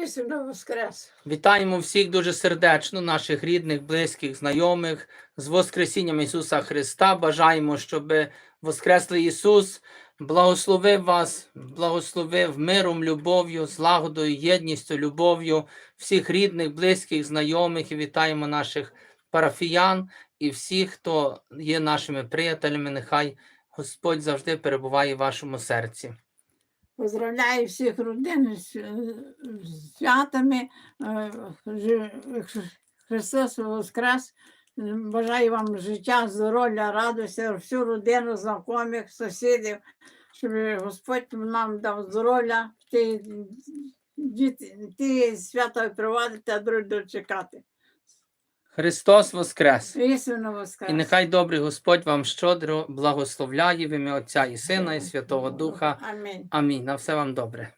Воістину воскрес. Вітаємо всіх дуже сердечно, наших рідних, близьких, знайомих з Воскресінням Ісуса Христа. Бажаємо, щоб Воскреслий Ісус благословив вас, благословив миром, любов'ю, злагодою, єдністю, любов'ю всіх рідних, близьких, знайомих. І вітаємо наших парафіян і всіх, хто є нашими приятелями. Нехай Господь завжди перебуває в вашому серці. Поздравляю всіх родин з е, святами. е, Христос Воскрес. Бажаю вам життя, здоров'я, радості, всю родину, знайомих, сусідів, щоб Господь нам дав здоров'я, ті, ті свята провадити, а другі дочекати. Христос Воскрес! Воскрес. І нехай добрий Господь вам щодро благословляє в ім'я Отця і Сина, і Святого Духа. Амінь. Амінь. На все вам добре.